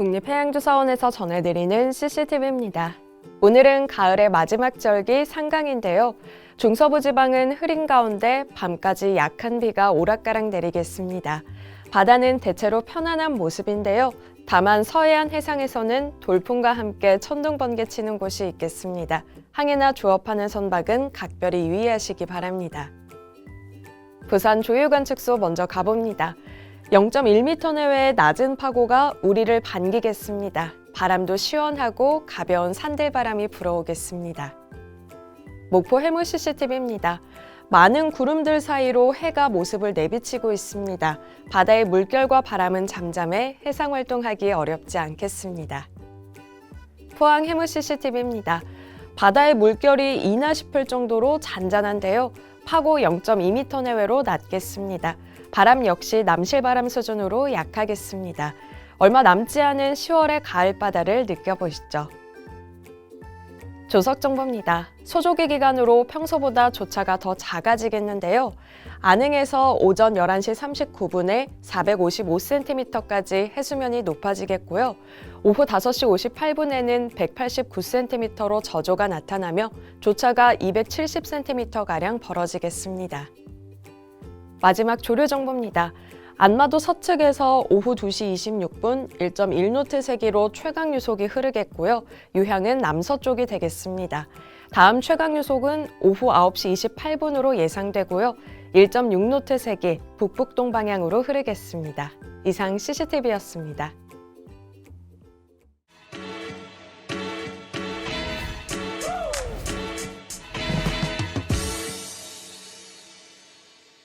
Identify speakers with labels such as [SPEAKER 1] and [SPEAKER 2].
[SPEAKER 1] 국립해양조사원에서 전해드리는 CCTV입니다. 오늘은 가을의 마지막 절기 상강인데요. 중서부 지방은 흐린 가운데 밤까지 약한 비가 오락가락 내리겠습니다. 바다는 대체로 편안한 모습인데요. 다만 서해안 해상에서는 돌풍과 함께 천둥 번개 치는 곳이 있겠습니다. 항해나 조업하는 선박은 각별히 유의하시기 바랍니다. 부산 조유관측소 먼저 가봅니다. 0.1m 내외의 낮은 파고가 우리를 반기겠습니다. 바람도 시원하고 가벼운 산들바람이 불어오겠습니다. 목포 해무 CCTV입니다. 많은 구름들 사이로 해가 모습을 내비치고 있습니다. 바다의 물결과 바람은 잠잠해 해상 활동하기 어렵지 않겠습니다. 포항 해무 CCTV입니다. 바다의 물결이 이나 싶을 정도로 잔잔한데요. 파고 0.2m 내외로 낮겠습니다. 바람 역시 남실바람 수준으로 약하겠습니다. 얼마 남지 않은 10월의 가을 바다를 느껴보시죠. 조석 정보입니다. 소조기 기간으로 평소보다 조차가 더 작아지겠는데요. 안흥에서 오전 11시 39분에 455cm까지 해수면이 높아지겠고요. 오후 5시 58분에는 189cm로 저조가 나타나며 조차가 270cm가량 벌어지겠습니다. 마지막 조류 정보입니다. 안마도 서측에서 오후 2시 26분 1.1노트 세기로 최강 유속이 흐르겠고요. 유향은 남서쪽이 되겠습니다. 다음 최강 유속은 오후 9시 28분으로 예상되고요. 1.6노트 세기 북북동 방향으로 흐르겠습니다. 이상 CCTV였습니다.